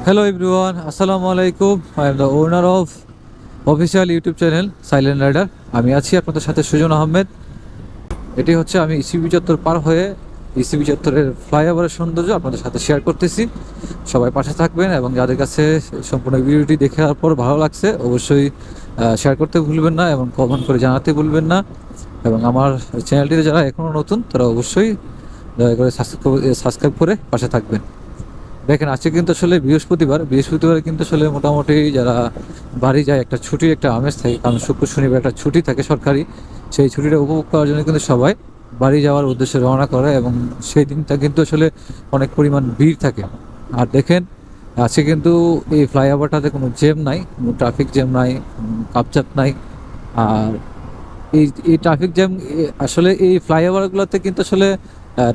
Hello everyone, Assalamu alaikum. I am the owner of official YouTube channel Silent Rider. আমি আছি আপনাদের সাথে সুজন আহমেদ এটি হচ্ছে আমি ইসিবি চত্বর পার হয়ে ইসিবি চত্বরের ফ্লাইওভারের সৌন্দর্য আপনাদের সাথে শেয়ার করতেছি সবাই পাশে থাকবেন এবং যাদের কাছে সম্পূর্ণ ভিডিওটি দেখার পর ভালো লাগছে অবশ্যই শেয়ার করতে ভুলবেন না এবং কমেন্ট করে জানাতে ভুলবেন না এবং আমার চ্যানেলটিতে যারা এখনও নতুন তারা অবশ্যই দয়া করে সাবস্ক্রাইব করে পাশে থাকবেন দেখেন, আজকে কিন্তু আসলে বৃহস্পতিবার। বৃহস্পতিবার কিন্তু আসলে মোটামুটি যারা বাড়ি যায়, একটা ছুটির একটা আমেজ থাকে। কারণ শুক্র, শনিবার একটা ছুটি থাকে সরকারি। সেই ছুটিটা উপভোগ করার জন্য কিন্তু সবাই বাড়ি যাওয়ার উদ্দেশ্যে রওনা করে এবং সেই দিনটা কিন্তু আসলে অনেক পরিমাণ ভিড় থাকে। আর দেখেন, আজকে কিন্তু এই ফ্লাইওভারটাতে কোনো জ্যাম নাই, কোনো ট্রাফিক জ্যাম নাই কাপচাপ নাই। আর এই এই ট্রাফিক জ্যাম আসলে এই ফ্লাইওভারগুলোতে কিন্তু আসলে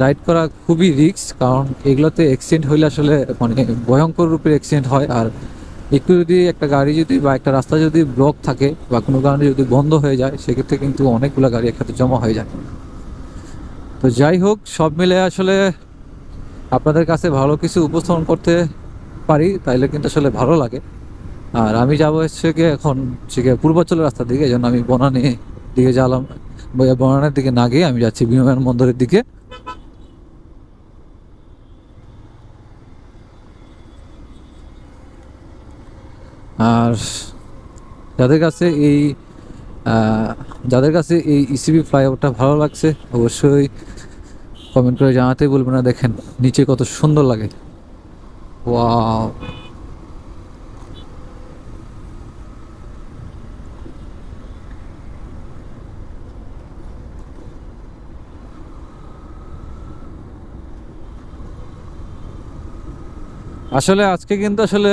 রাইড করা খুবই রিস্ক কারণ এগুলোতে অ্যাক্সিডেন্ট হইলে আসলে মানে ভয়ঙ্কর রূপে অ্যাক্সিডেন্ট হয়। আর একটু যদি একটা গাড়ি যদি বা একটা রাস্তা যদি ব্লক থাকে বা কোনো কারণে যদি বন্ধ হয়ে যায়, সেক্ষেত্রে কিন্তু অনেকগুলো গাড়ি একসাথে জমা হয়ে যায়। তো যাই হোক, সব মিলে আসলে আপনাদের কাছে ভালো কিছু উপস্থাপন করতে পারি, তাইলে কিন্তু আসলে ভালো লাগে। আর আমি যাব হচ্ছে গিয়ে এখন গিয়ে পূর্বাঞ্চলের রাস্তার দিকে জন্য আমি বনানি দিকে গেলাম। বনানের দিকে না গিয়ে আমি যাচ্ছি বিমানবন্দরের দিকে। আর যাদের কাছে এই যাদের কাছে এই ইসিবি ফ্লাইওভারটা ভালো লাগছে, অবশ্যই কমেন্ট করে জানাতে বলবেন না। দেখেন, নিচে কত সুন্দর লাগে। ওয়াও। আসলে আজকে কিন্তু আসলে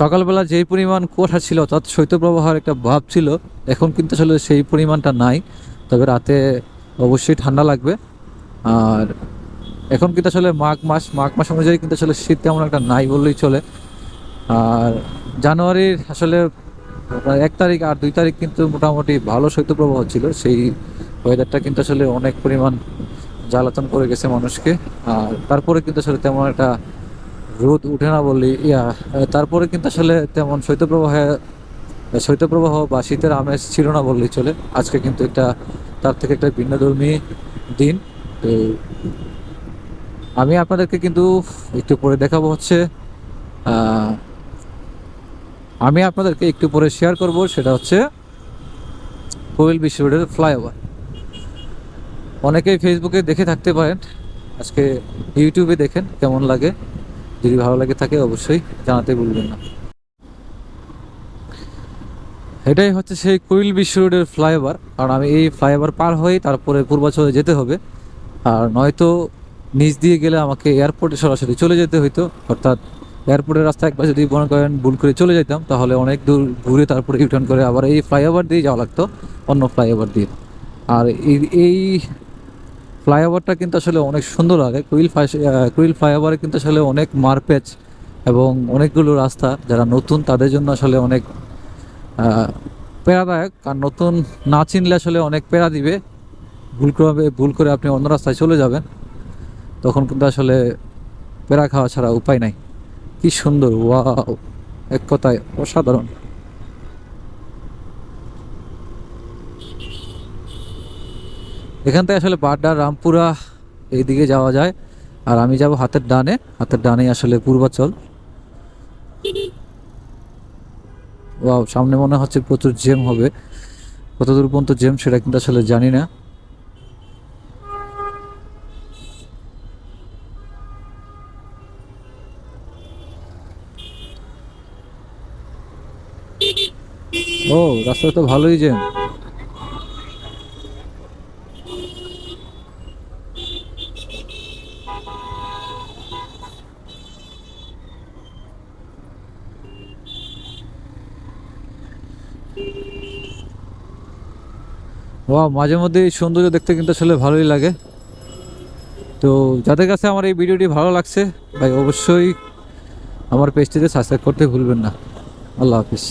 সকালবেলা যেই পরিমাণ কুয়াশা ছিল, অর্থাৎ শৈত্যপ্রবাহের একটা ভাব ছিল, এখন কিন্তু আসলে সেই পরিমাণটা নাই। তবে রাতে অবশ্যই ঠান্ডা লাগবে। আর এখন কিন্তু আসলে মাঘ মাস মাঘ মাস অনুযায়ী কিন্তু আসলে শীত তেমন একটা নাই বললেই চলে। আর জানুয়ারির আসলে এক তারিখ আর দুই তারিখ কিন্তু মোটামুটি ভালো শৈত্যপ্রবাহ ছিল। সেই ওয়েদারটা কিন্তু আসলে অনেক পরিমাণ জ্বালাতন করে গেছে মানুষকে। আর তারপরে কিন্তু আসলে তেমন একটা রোদ উঠে না বললি ইয়া তারপরে কিন্তু আসলে তেমন শৈত্যপ্রবাহে, শৈত্যপ্রবাহ বা শীতের আমেজ ছিল না বললেই চলে। আজকে কিন্তু একটা, তার থেকে একটা ভিন্নধর্মী দিন। তো আমি আপনাদেরকে কিন্তু একটু পরে দেখাবো হচ্ছে আমি আপনাদেরকে একটু পরে শেয়ার করব, সেটা হচ্ছে কোয়েল বিশ্ব রোডের ফ্লাইওভার অনেকেই ফেসবুকে দেখে থাকতে পারেন, আজকে ইউটিউবে দেখেন কেমন লাগে। যদি ভালো লাগে থাকে অবশ্যই জানাতে ভুলবেন না। এটাই হচ্ছে সেই কুইল বিশ্ব রোডের ফ্লাইওভার। কারণ আমি এই ফ্লাইওভার পার হয়ে তারপরে পূর্বাচলে যেতে হবে। আর নয়তো নিচ দিয়ে গেলে আমাকে এয়ারপোর্টে সরাসরি চলে যেতে হইতো। অর্থাৎ এয়ারপোর্টের রাস্তা একবার যদি মনে করেন ভুল করে চলে যেতাম তাহলে অনেক দূর ঘুরে তারপরে রিটার্ন করে আবার এই ফ্লাইওভার দিয়ে যাওয়া লাগতো, অন্য ফ্লাইওভার দিয়ে। আর এই ফ্লাইওভারটা কিন্তু আসলে অনেক সুন্দর লাগে। কুইল কুইল ফ্লাইওভারে কিন্তু আসলে অনেক মারপ্যাচ এবং অনেকগুলো রাস্তা যারা নতুন তাদের জন্য আসলে অনেক প্যারাদায়ক। কারণ নতুন না চিনলে আসলে অনেক প্যারা দিবে। ভুল করে ভুল করে আপনি অন্য রাস্তায় চলে যাবেন। তখন কিন্তু আসলে প্যারা খাওয়া ছাড়া উপায় নাই। কি সুন্দর, ওয়াও, এক কথায় অসাধারণ। এখান থেকে আসলে বাড্ডা, রামপুরা এইদিকে যাওয়া যায়। আর আমি যাব হাতের ডানে। হাতের ডানে আসলে পূর্বাচল। ওয়াও, সামনে মনে হচ্ছে প্রচুর জেম হবে। কত দূর পর্যন্ত জ্যাম সেটা কিন্তু আসলে জানি না। ও রাস্তা তো ভালোই জ্যাম। ওয়া মাঝে মধ্যে এই সৌন্দর্য দেখতে কিন্তু আসলে ভালোই লাগে। তো যাদের কাছে আমার এই ভিডিওটি ভালো লাগছে, ভাই অবশ্যই আমার পেজটিতে সাবস্ক্রাইব করতে ভুলবেন না। আল্লাহ হাফিজ।